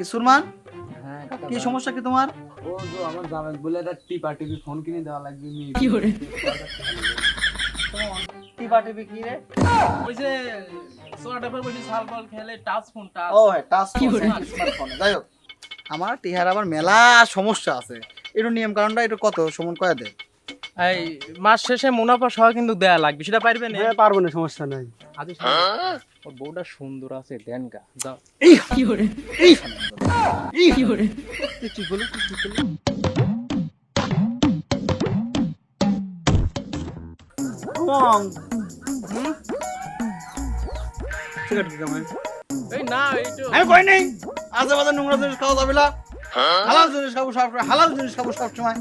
কি সুরমান? হ্যাঁ কি সমস্যা কি তোমার? ও আমার জামাই বলে একটা টিপা টিপি ফোন কিনে দেওয়া লাগবে কি করে? টিপা টিপি কি রে? ওই যে বসে সাল বল খেলে টাচ ফোন টাচ। ও হ্যাঁ টাচ কি করে? স্মার্টফোন যাই হোক আমার টিহার আবার মেলা সমস্যা আছে। একটু নিয়ম কারণটা একটু কত? সমন কয়া দে। এই মাস শেষে মুনাফা সহ কিন্তু দেয়া লাগবে সেটা পারবে না? হ্যাঁ পারব না সমস্যা নাই। আদি ওর বউটা সুন্দর আছে দেন গা যাও। কি এই কি করে তুই ঠিক বলি তুই ঠিক বলি রং হুম সিগারেট কি কামাই এই না এই তো। আমি কই নেই? আজে বাজে নোংরা জিনিস খাওয়া যাবে না। হালাল জিনিস খাব সব হালাল জিনিস খাব সব সময়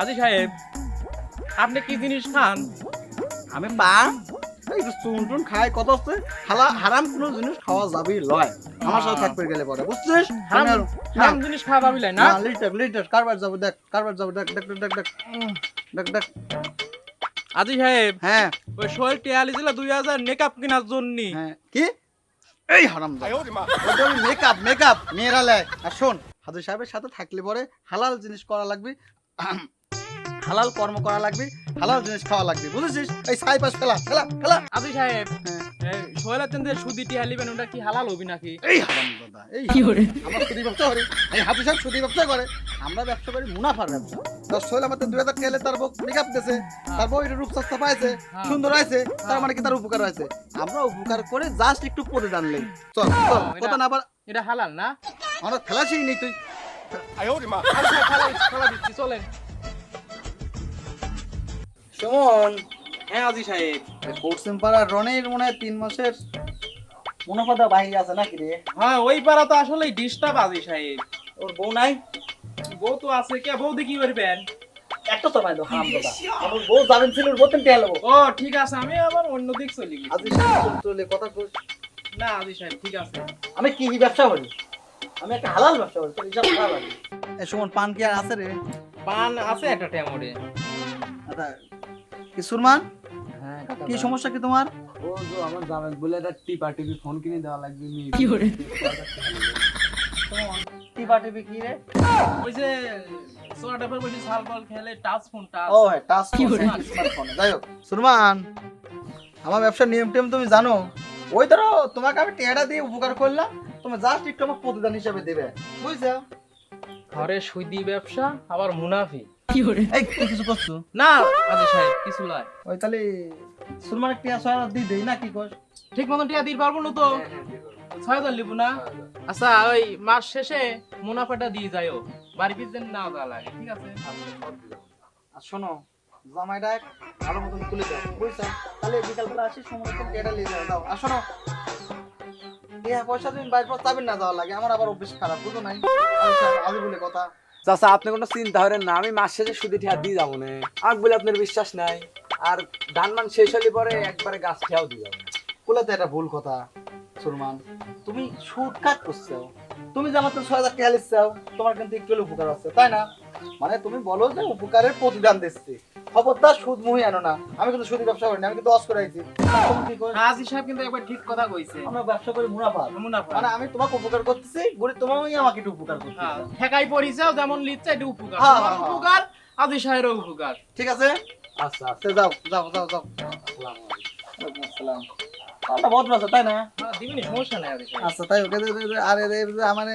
আদি সাহেব আপনি কি জিনিস খান? আমি পা চুন টুন খাই কত আছে? হালা হারাম কোনো জিনিস খাওয়া যাবেই লয়। আমার সাথে থাকবে গেলে পরে বুঝছিস? হারাম হারাম জিনিস খাওয়া পাবি না? না লিটার লিটার কারবার যাব দেখ কারবার যাব দেখ দেখ দেখ দেখ দেখ দেখ। দেখ সাহেব হ্যাঁ। ওই সোহেল টিয়ালি ছিল দুই হাজার মেকআপ কেনার জন্য। হ্যাঁ কি? এই হারাম মেকআপ মেকআপ মেয়েরা লেয়। আর শোন হাজর সাহেবের সাথে থাকলে পরে হালাল জিনিস করা লাগবে। হালাল কর্ম করা লাগবে হালাল জিনিস খাওয়া লাগবে বুঝেছিস? এই সাই পাশ ফেলা ফেলা ফেলা। আদি সাহেব তেন যে সুদি টিয়ালিবেন ওটা কি হালাল হবি নাকি? এই হারাম দাদা এই কি করে? আমরা সুদি ব্যবসা করি এই হাফি সাহেব সুদি ব্যবসা করে। আমরা ব্যবসা করি মুনাফার ব্যবসা। তো সোহেল আমাদের দুই হাজার টাকা তার বউ মেকআপ দিয়েছে তার বউ রূপ সস্তা পাইছে হ্যাঁ। সুন্দর হয়েছে তার মানে কি তার উপকার হয়েছে আমরা উপকার করে জাস্ট একটু পরে জানলে চল চল এটা- কথা না আবার এটা হালাল না? আমরা খেলাছি নেই তুই। খেলা দিচ্ছি, খেলা দিচ্ছি চলেন। সুমন হ্যাঁ আজি সাহেব। পশ্চিম পাড়ার রনের মনে হয় তিন মাসের মুনাফা দেওয়া বাহির আছে নাকি রে? হ্যাঁ ওই পাড়া তো আসলে ডিস্টার্ব আজি সাহেব। ওর বউ নাই? বউ তো আছে কে বউ দিয়ে কি করবেন? একটা তো তো হাম দাদা। আমার বউ যাবেন ছিল ওর টেয়া নেব ও ঠিক আছে আমি আবার অন্য দিক চলে গেছি। আজি সাহেব চলে কথা কই। না আজি সাহেব ঠিক আছে। আমি কি কি ব্যবসা করি? আমি একটা হালাল ব্যবসা করি তোর হিসাব খারাপ এ সুমন পান কি আর আছে রে? পান আছে একটা টেমোরে আচ্ছা সুরমান? হ্যাঁ কি সমস্যা কি তোমার? ও তো আমার জামাই বলে একটা টিপা টিপি ফোন কিনে দেওয়া লাগবে কি করে টিপা টিপি কি রে? ওই যে সোনা বসে সাল বল খেলে টাচ ফোন টাচ ও হ্যাঁ টাচ কি করে? স্মার্টফোন যাই হোক সুরমান আমার ব্যবসার নিয়ম টিয়ম তুমি জানো? ওই ধরো তোমাকে আমি টেয়াটা দিয়ে উপকার করলাম তুমি জাস্ট একটু আমার প্রতিদান হিসাবে দেবে। বুঝছ? ঘরে সুদি ব্যবসা আবার মুনাফি। এই তুই কিছু করছ? না আজি সাহেব কিছু নয় ওই তাহলে সুরমান একটা ছয় হাজার দেই না কি কর? ঠিক মতন টিয়া দিতে পারব না তো? ছয় হাজার লিবো না? আচ্ছা ওই মাস শেষে মুনাফাটা দিয়ে যাইও বাড়ি পিছন না দেওয়া লাগে ঠিক আছে? আর শোনো জামাইটা ভালো মতন তুলে দাও বুঝছ? তাহলে বিকালবেলা আসি সময় মতন টেয়াটা নিয়ে যাও দাও। আর শোনো টিয়া পয়সা তুমি বাইর পর চাবেন না যাওয়া লাগে আমার আবার অভ্যেস খারাপ বুঝো নাই? আজ বলে কথা। চাচা, আপনি কোনো চিন্তা করেন না, আমি মাস শেষে সুদি ঠিয়া দিয়ে যাব না। আমাকে বলে আপনার বিশ্বাস নাই। আর ধান মান শেষ হলে পরে একবারে গাছ ঠিয়াও দিয়ে যাব তো এটা ভুল কথা, সুরমান। তুমি সুদ কাজ করছ। তুমি যে আমার তো ছয় হাজার টাকা লিখছো তোমার কিন্তু একটু উপকার আছে, তাই না? মানে তুমি বলো যে উপকারের প্রতিদান দিচ্ছি। খবরদার সুদ মুহি আনো না। আমি কিন্তু সুদি ব্যবসা করি না আমি কিন্তু অস করে আইছি? আজি সাহেব কিন্তু একবার ঠিক কথা কইছে। আমরা ব্যবসা করি মুনাফা। মুনাফা। মানে আমি তোমাকে উপকার করতেছি গরিব তোমাকে আমাকে একটু উপকার করতে হ্যাঁ, ঠেকাই পড়িছেও যেমন লিচ্ছে একটু উপকার। হ্যাঁ, তোমার হ্যাঁ। উপকার আজি সাহেবের উপকার। ঠিক আছে? আচ্ছা আচ্ছা। যাও যাও যাও যাও যাও। আসসালামু আসসালাম। আছে তাই না? হ্যাঁ, সমস্যা নাই আচ্ছা তাই ওকে আরে রে আমার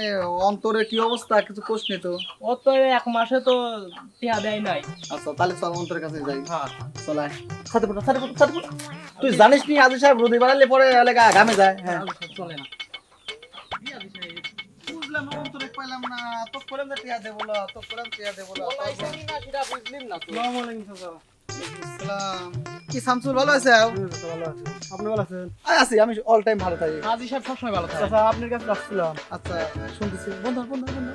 অন্তরের কি অবস্থা? কিছু কোষ তো? ও তো এক মাসে তো টিয়া দেয় নাই। আচ্ছা তাহলে চল অন্তরের কাছে যাই। হ্যাঁ। চলাই সাথে সাথে সাথে তুই জানিস নি আজি সাহেব রোদে বাড়ালে পরে এলাকা ঘামে যায়? হ্যাঁ। চলে না। বুঝলাম অন্তরে পাইলাম না তো যে টিয়া দে বলো তো করলাম টিয়া দে বলো না, সেটা বুঝলেন না তো। আসসালাম কি শামসুল ভালো আছে। আপনি ভালো আছেন? আছি আমি অল টাইম ভালো থাকি। আজি সাহেব সবসময় ভালো থাকে। চাচা আপনার কাছে আসছিলাম আচ্ছা শুনতেছি। বন্ধ বন্ধ বন্ধ।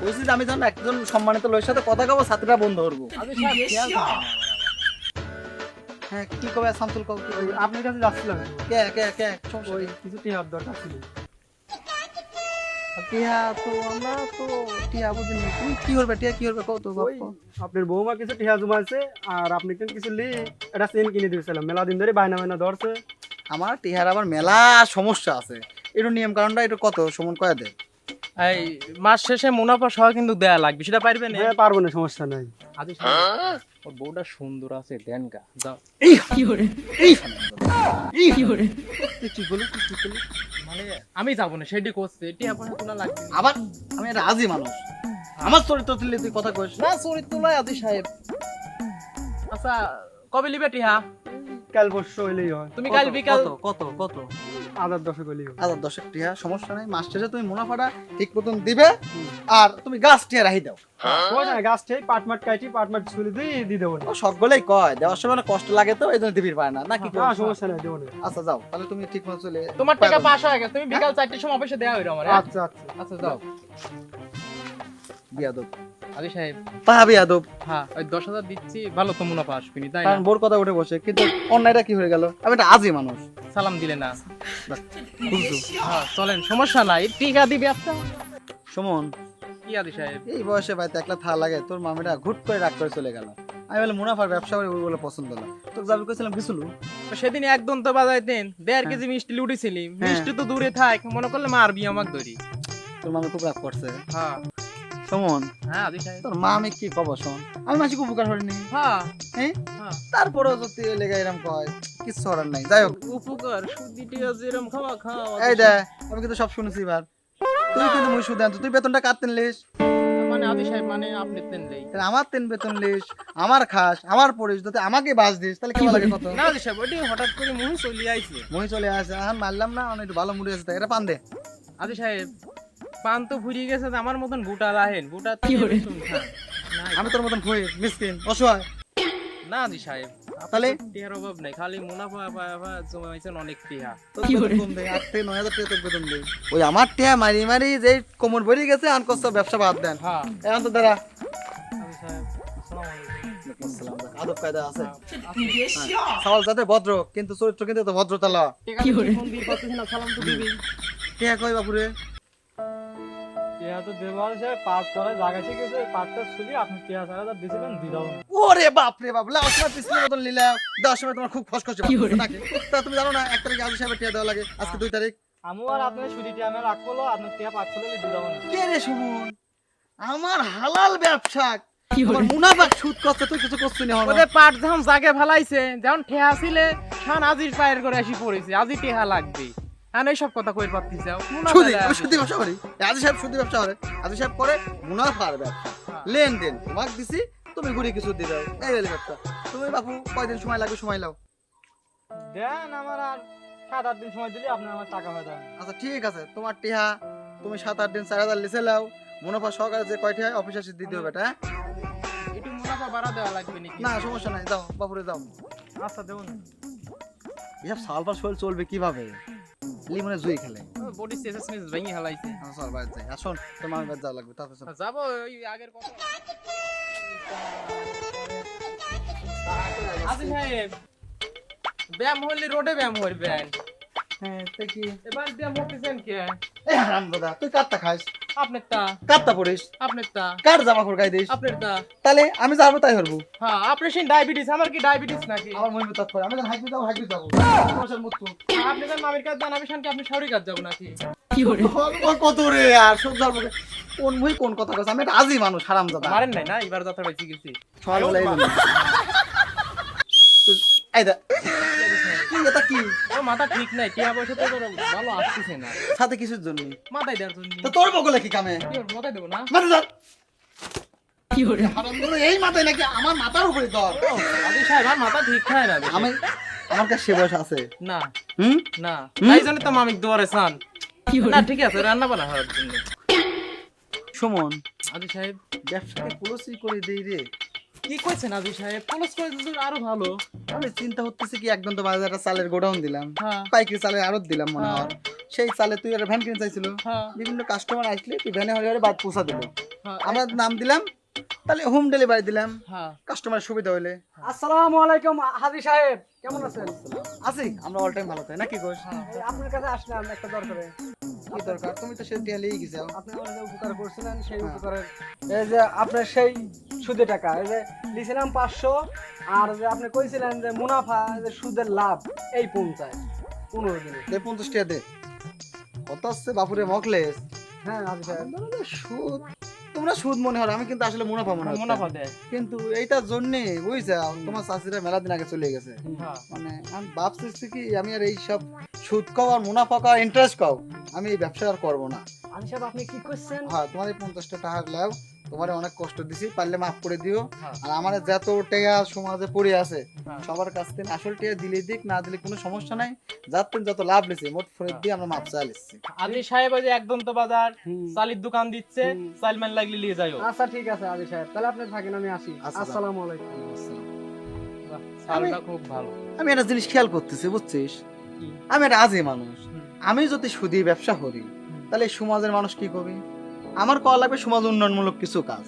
কইছি যে আমি যখন একজন সম্মানিত লোকের সাথে কথা কব ছাত্রীরা বন্ধ করব। হ্যাঁ কি কবে শামসুল কব? আপনার কাছে যাচ্ছিলাম। কে কে কি? কিছু টিহার দরকার ছিল। টিয়া তো আমরা তো টিয়া বুঝিনি। তুমি কি করবে টিয়া কি করবে? কত আপনার বৌমা কিছু টিহা জমাইছে আর আপনি কিন্তু কিছু লি একটা চেন কিনে দিয়েছিলাম। মেলা দিন ধরে বায়না বায়না ধরছে। আমার টিহার আবার মেলা সমস্যা আছে। একটু নিয়ম কারণটা একটু কত? সমন কয়ে দে। এই মাস শেষে মুনাফা সহ কিন্তু দেয়া লাগবে সেটা পারবেন হ্যাঁ পারব না সমস্যা নাই। ওর বউটা সুন্দর আছে দেন গা যাও। কি hore কি hore মানে আমি যাব না সেটি করছে এটি আপনার তোলা লাগবে আবার আমি একটা আজি মানুষ আমার চরিত্র তুললে তুই কথা কইস না। চরিত্র নয় আদি সাহেব। আচ্ছা কবে লিবে টিহা? কাল পরশু হইলেই হয়। তুমি কাল বিকাল কত? কত? আধার দশক হইলেই হয়। হাজার দশেক টিয়া সমস্যা নাই। মাস শেষে তুমি মুনাফাটা ঠিক মতন দিবে আর তুমি গাছ টিয়া রাখি দাও। না গাছ থেকে পাট মাট কাটি পাট মাট ছুলে দিয়ে দিয়ে দেবো না। ও সকলেই কয় দেওয়ার সময় কষ্ট লাগে তো এই জন্য দিবির পায় না। নাকি না সমস্যা নাই দেবো না। আচ্ছা যাও তাহলে তুমি ঠিক মতো চলে তোমার টাকা পাস হয়ে গেছে তুমি বিকাল চারটের সময় অফিসে আমার হ্যাঁ? আচ্ছা আচ্ছা। আচ্ছা যাও। বিয়াদব। সাহেব। হ্যাঁ ওই দশ হাজার দিচ্ছি ভালো তো মুনাফা আসবিনি তাই না? কারণ বোর কথা উঠে বসে কিন্তু অন্যায়টা কি হয়ে গেল? আমি একটা আজি মানুষ। সালাম দিলে না। হ্যাঁ চলেন সমস্যা নাই। টিকা দিবে আপনার সুমন। কি সাহেব? এই বয়সে বাড়িতে একলা থা লাগে তোর মামিটা ঘুট করে রাগ করে চলে গেল। আমি বলে মুনাফার ব্যবসা করে বলে পছন্দ না। তোর যাবি কইছিলাম গেছিল তো সেদিন একদম তো বাজাইতেন দেড় কেজি মিষ্টি লুটেছিলি। মিষ্টি তো দূরে থাক মনে করলে মারবি আমাকে ধরি। তোর মামি খুব রাগ করছে। হ্যাঁ। সুমন হ্যাঁ তোর মা আমি কি কব শোন। আমি উপকার করিনি হ্যাঁ। হ্যাঁ। তারপরেও যদি লেগে এরকম কয় করার নাই। যাই হোক। উপকার সুদিটিয়া খাওয়া খাওয়া এই দে আমি কিন্তু সব শুনেছি এবার। তুই কিন্তু মুই তুই বেতনটা কাটতেন লিস? মানে সাহেব মানে আপনি তেন নেই আমার তিন বেতন লিস আমার খাস আমার পড়িস যদি আমাকে বাস দিস তাহলে কেমন লাগে কত? না সাহেব হঠাৎ করে মুহি চলে আইছে। মই চলে আসে এখন মারলাম না অনেক একটু ভালো মুড়ি আছে এটা পান দে। সাহেব পান তো ফুরিয়ে গেছে তো আমার মতন বুটা রাহেন। বুটা কি আমি তোর মতন মিসকিন অসহায়। না আদি সাহেব তাহলে? টিহার অভাব নাই খালি মুনাফা পায়া জমাইছেন অনেক টিহা? কম আট থেকে নয় হাজার টাকা তোর বেতন দে ওই আমার টিয়া মারি মারি যে কোমর ভরে গেছে আন কষ্ট ব্যবসা বাদ দেন। হ্যাঁ। এখন তো দাঁড়া। আদি সাহেব আসসালামু আলাইকুম। আদব কায়দা আছে। সওয়াল যাতে ভদ্র কিন্তু চরিত্র কিন্তু তো ভদ্রতা ল। দিয়ে সালাম তো দিবি কই বাপুরে? টিয়া তো সে পাট করে জায়গা ঠিক আছে পাটটা ছুলি আপনি টিয়া চার হাজার দিয়েছিলেন দিয়ে ওরে বাপ রে বাপ লাও সময় পিছনের মতন লিলা। দশ সময় তোমার খুব খসখসে নাকি? তা তুমি জানো না এক তারিখে আজু সাহেবের টিয়া দেওয়া লাগে আজকে দুই তারিখ। আমি আর আপনার ছুটি টিয়া আমি রাখ করল আপনার টিয়া পাট ছুলে দিয়ে কে রে সুমন? আমার হালাল ব্যবসা। মুনাফা সুদ করছে তুই কিছু না হলো পাট ধাম জাগে ফেলাইছে যেমন ঠেহা ছিলে শান আজির পায়ের করে আসি পড়েছে আজি টেহা লাগবে। হ্যাঁ এইসব কথা কই সুদি আমি সুদি ব্যবসা করি। আজু সাহেব সুদি ব্যবসা করে। আজু সাহেব করে মুনাফার ব্যবসা। লেনদেন তোমাকে দিছি তুমি ঘুরে কিছু দিয়ে দাও এই ব্যবসা। তুমি বাপু কয়দিন সময় লাগবে সময় লাও দেন আমার আর সাত আট দিন সময় দিলে আপনি আমার টাকা হয়ে যাবে। আচ্ছা ঠিক আছে। তোমার টিহা তুমি সাত আট দিন চার হাজার লিখে লাও। মুনাফা সহকারে যে কয়টি হয় অফিস আসে দিতে হবে এটা হ্যাঁ? একটু মুনাফা বাড়া দেওয়া লাগবে নাকি? না সমস্যা নাই। যাও বাপুরে যাও। আচ্ছা দেবো না। এসব সালফার শরীর চলবে কীভাবে? লিমনে জুই খেলে। বডি স্টেটাস মিস ভেঙে হালাইছে। আমার চল বাইরে যাই। আসুন তোমার বাইরে যাওয়া লাগবে তারপর যাব যাব ওই আগের কথা। আজি সাহেব ব্যায়াম হলে রোডে ব্যায়াম করবেন হ্যাঁ তো কি? এবার ব্যায়াম হতেছেন কে? এ হারাম দাদা তুই কাটটা খাস? আপনার তা কাটটা পড়িস আপনার তা কার জামা কাপড় গাই দিস? আপনার তা তাহলে আমি যাব তাই হরবো হ্যাঁ অপারেশন ডায়াবেটিস আমার কি ডায়াবেটিস নাকি? আমার মহিমে তৎপর আমি যখন হাইকু যাব হাইকু যাব। সমস্যার মুক্ত আপনি তার মামির কাছে জানাবি শানকে আপনি শাড়ি কাজ যাব নাকি? কি hore কত রে আর কোন মুই কোন কথা কইছ? আমি একটা আজি মানুষ হারাম দাদা মারেন নাই না? এবার যাত্রা পাইছি গেছি সকালবেলা এই এই দে। কি কি? ও মাথা ঠিক নাই টিয়া পয়সা তো তোর ভালো আসতেছে না। সাথে কিছুর জন্য? মাথায় দেওয়ার জন্য। তো তোর বগলে কি কামে? মাথায় দেবো না? মাথা ধর। কি hore হারাম এই মাথায় নাকি আমার মাথার উপরে ধর। আদি সাহেব আমার মাথা ঠিক খায় না আমি আমার কাছে সে বয়স আছে। না। হুম? না? তাই জন্য তো মামিক দুয়ারে চান। না ঠিক আছে রান্না বান্না হওয়ার জন্য। সুমন। আদি সাহেব ব্যবসাকে কুলসি করে দেই রে। কি কইছেন আদি সাহেব? পুলিশ করে দিলে আরও ভালো। আমি চিন্তা হতেছে কি একদম তো বাজারে একটা চালের গোডাউন দিলাম। হ্যাঁ। পাইকারি চালের আড়ত দিলাম মনে হয়। সেই চালে তুই একটা ভ্যান কিনে চাইছিল। হ্যাঁ। বিভিন্ন কাস্টমার আসলে তুই ভ্যানে হলে হলে বাদ পৌঁছা দিল। হ্যাঁ আমরা নাম দিলাম তাহলে হোম ডেলিভারি দিলাম। হ্যাঁ। কাস্টমার সুবিধা হইলে। আসসালামু আলাইকুম হাজি সাহেব। কেমন আছেন? আছি আমরা অল টাইম ভালো থাকি নাকি কোষ এই আপনার কাছে আসলাম একটা দরকারে। কি দরকার? তুমি তো সে টিয়া লিয়ে গেছো। আপনি আমার যে উপকার করছিলেন সেই হ্যাঁ। উপকারের এই যে আপনার সেই সুদে টাকা। এই যে দিয়েছিলাম পাঁচশো আর যে আপনি কইছিলেন যে মুনাফা যে সুদের লাভ এই পঞ্চাশ পনেরো দিনে। দে পঞ্চাশ টাকা দে। কত আসছে বাপুরে মকলেস? হ্যাঁ হাজি সুদ তোমরা সুদ মনে হয় আমি কিন্তু আসলে মুনাফা মনে হয় মুনাফা দেয়। কিন্তু এইটার জন্য বুঝছে তোমার চাষিরা মেলা দিন আগে চলে গেছে। হ্যাঁ। মানে আমি ভাবতেছি কি আমি আর এই সব সুদ খাও আর মুনাফা খাও ইন্টারেস্ট খাও আমি এই ব্যবসা আর করব না। হাজি সাহেব আপনি কি করছেন? হ্যাঁ তোমার এই পঞ্চাশটা টাকা লাও। তোমার অনেক কষ্ট দিছি পারলে মাফ করে দিও। হ্যাঁ। আর আমার যত টাকা সমাজে পড়ে আছে হ্যাঁ। সবার কাছ থেকে আসল টাকা দিলে দিক না দিলে কোনো সমস্যা নাই। যত লাভ নিছি মোট ফেরত দিয়ে আমরা মাপ সাহেব ওই যে একদম তো বাজার চালির দোকান দিচ্ছে। চালমান লাগলে নিয়ে যাইও। আচ্ছা ঠিক আছে হাজি সাহেব। তাহলে আপনি থাকেন আমি আসি। আচ্ছা, আসসালামু আলাইকুম। বাহ, খুব ভালো। আমি একটা জিনিস খেয়াল করতেছি বুঝছিস? আমি একটা মানুষ। আমি যদি সুদি ব্যবসা করি তাহলে সমাজের মানুষ কি করবে? আমার করা লাগবে সমাজ উন্নয়নমূলক কিছু কাজ।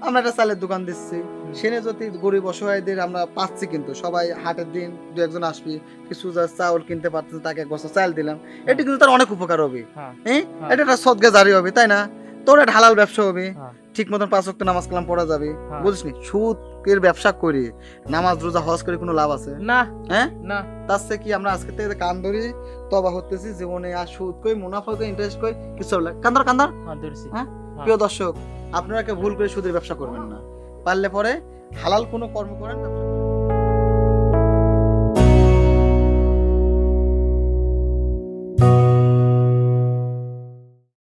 আমরা একটা চালের দোকান দিচ্ছি। সেনে যদি গরিব অসহায়দের আমরা পাচ্ছি কিন্তু সবাই হাটের দিন দু একজন আসবি কিছু যা চাউল কিনতে পারতেছে তাকে এক বছর চাল দিলাম। এটি কিন্তু তার অনেক উপকার হবে। হ্যাঁ। হ্যাঁ? হ্যাঁ। এটা একটা সদগা জারি হবে তাই না? তোর একটা হালাল ব্যবসা হবে। হ্যাঁ। ঠিক মতন পাঁচ ওয়াক্ত নামাজ কালাম পড়া যাবে। হ্যাঁ। বুঝিস নি সুদের ব্যবসা করে নামাজ রোজা হজ করে কোনো লাভ আছে? না। হ্যাঁ? না। তার থেকে কি আমরা আজকে থেকে কান ধরি তবা হতেছি জীবনে আর সুদ কই মুনাফা কই ইন্টারেস্ট কই কিছু না। কান্দার কান্দার হ্যাঁ হ্যাঁ? প্রিয় দর্শক আপনারা কে ভুল করে সুদের ব্যবসা করবেন না। পারলে পরে হালাল কোনো কর্ম করেন ব্যবসা।